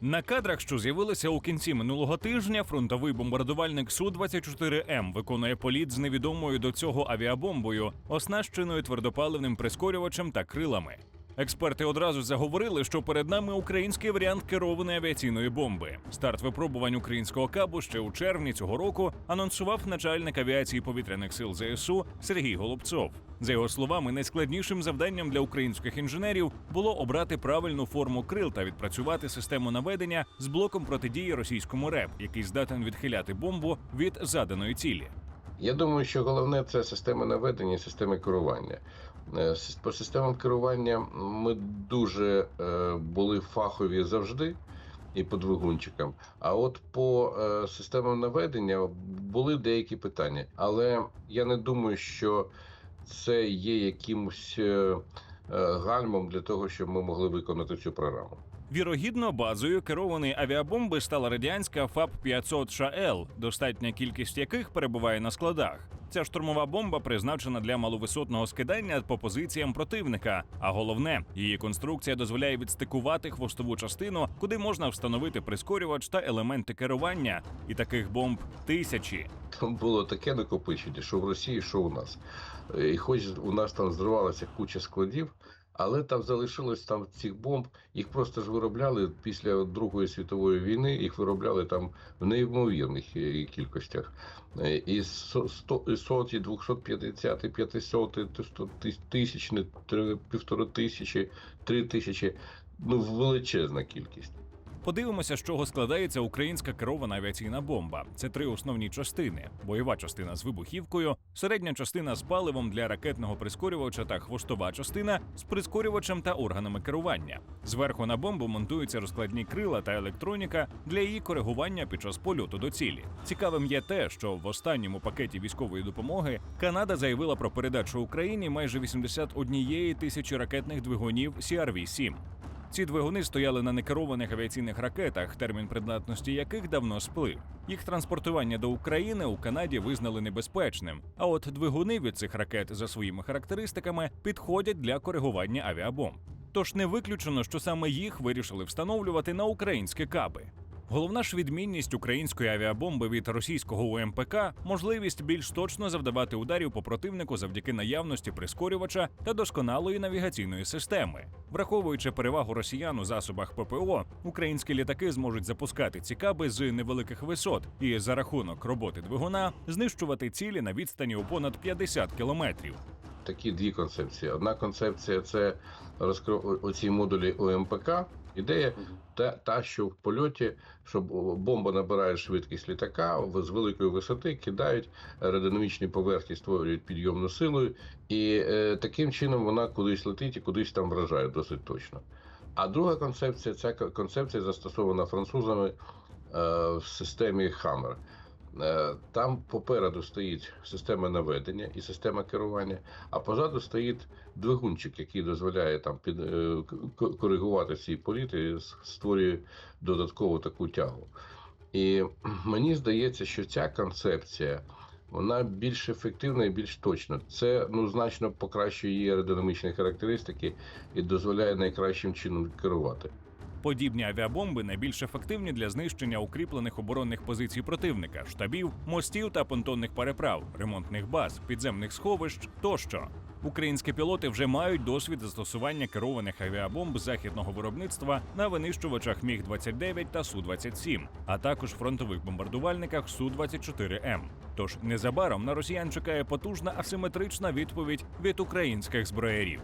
На кадрах, що з'явилися у кінці минулого тижня, фронтовий бомбардувальник су 24 м виконує політ з невідомою до цього авіабомбою, оснащеною твердопаливним прискорювачем та крилами. Експерти одразу заговорили, що перед нами український варіант керованої авіаційної бомби. Старт випробувань українського кабу ще у червні цього року анонсував начальник авіації повітряних сил ЗСУ Сергій Голубцов. За його словами, найскладнішим завданням для українських інженерів було обрати правильну форму крил та відпрацювати систему наведення з блоком протидії російському РЕП, який здатен відхиляти бомбу від заданої цілі. Я думаю, що головне це система наведення і системи керування. Е, По системам керування ми дуже е, були фахові завжди. І по двигунчикам. А от по е, системам наведення були деякі питання. Але я не думаю, що це є якимось гальмом для того, щоб ми могли виконати цю програму. Вірогідно, базою керованої авіабомби стала радянська ФАП 500 ШАЛ, достатня кількість яких перебуває на складах. Ця штурмова бомба призначена для маловисотного скидання по позиціям противника. А головне, її конструкція дозволяє відстикувати хвостову частину, куди можна встановити прискорювач та елементи керування. І таких бомб тисячі. Там було таке накопичення, що в Росії, що у нас. Е, І хоч у нас там зривалася куча складів, але там залишилось там цих бомб, їх просто ж виробляли після Другої світової війни, їх виробляли там в неймовірних е, кількостях. Е, І со- сто- і соті, 250, 500, 100 тисячні, півтори тисячі, три тисячі. Ну, величезна кількість. Подивимося, з чого складається українська керована авіаційна бомба. Це три основні частини: бойова частина з вибухівкою, середня частина з паливом для ракетного прискорювача та хвостова частина з прискорювачем та органами керування. Зверху на бомбу монтуються розкладні крила та електроніка для її коригування під час польоту до цілі. Цікавим є те, що в останньому пакеті військової допомоги Канада заявила про передачу Україні майже 81 тисячі ракетних двигунів CRV-7. Ці двигуни стояли на некерованих авіаційних ракетах, термін придатності яких давно сплив. Їх транспортування до України у Канаді визнали небезпечним. А от двигуни від цих ракет за своїми характеристиками підходять для коригування авіабомб. Тож не виключено, що саме їх вирішили встановлювати на українські каби. Головна ж відмінність української авіабомби від російського УМПК можливість більш точно завдавати ударів по противнику завдяки наявності прискорювача та досконалої навігаційної системи. Враховуючи перевагу росіян у засобах ППО, українські літаки зможуть запускати ці каби з невеликих висот і за рахунок роботи двигуна знищувати цілі на відстані у понад 50 кілометрів. Такі дві концепції. Одна концепція це розкро... оці модулі ОМПК. Ідея та, та, що в польоті, щоб бомба набирає швидкість літака з великої висоти, кидають аеродинамічні поверхні, створюють підйомну силу, і е, таким чином вона кудись летить і кудись там вражає досить точно. А друга концепція ця концепція застосована французами е, в системі Hammer. Е, Там попереду стоїть система наведення і система керування, а позаду стоїть двигунчик, який дозволяє там під е, коригувати ці політи, створює додаткову таку тягу. І мені здається, що ця концепція вона більш ефективна і більш точна. Це ну значно покращує її аеродинамічні характеристики і дозволяє найкращим чином керувати. Подібні авіабомби найбільш ефективні для знищення укріплених оборонних позицій противника, штабів, мостів та понтонних переправ, ремонтних баз, підземних сховищ тощо. Українські пілоти вже мають досвід застосування керованих авіабомб західного виробництва на винищувачах Міг 29 та Су 27 а також фронтових бомбардувальниках Су 24 М. Тож незабаром на росіян чекає потужна асиметрична відповідь від українських зброярів.